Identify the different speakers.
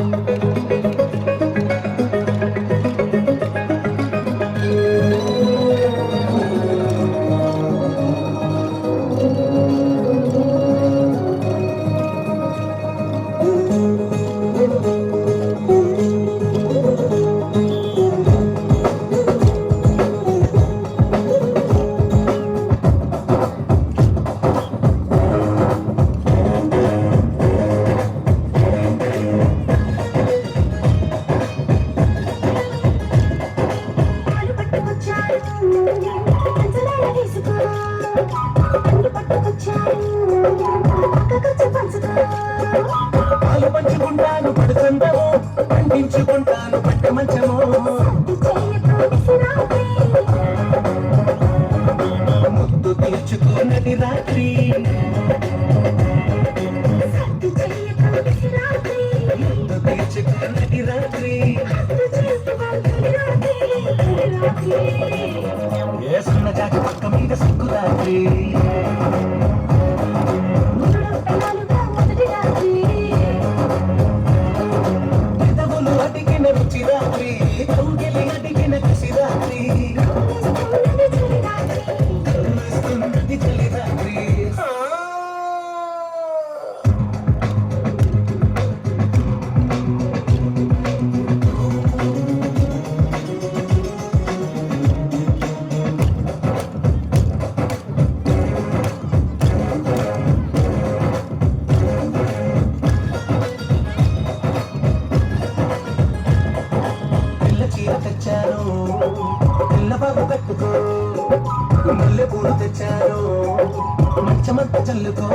Speaker 1: Thank you.
Speaker 2: పాలు పంచుకుంటాను పడుకుందాము పండించుకుంటాను పట్ట మంచము. ముద్దు తీర్చుకోనది రాత్రి. ముద్దు రాత్రి.
Speaker 1: సత్తు చేసుకో విసిరాకే విసిరాకే
Speaker 2: వేసుకున్న జాతి పక్క మీద సిగ్గు రాత్రి పెదవులు అడిగిన రుచి రాత్రి కౌగిలి అడిగిన రాత్రి. పిల్లబాబు కట్టుకో మల్లె పూలు తెచ్చారు. మంచమంత చల్లుకో.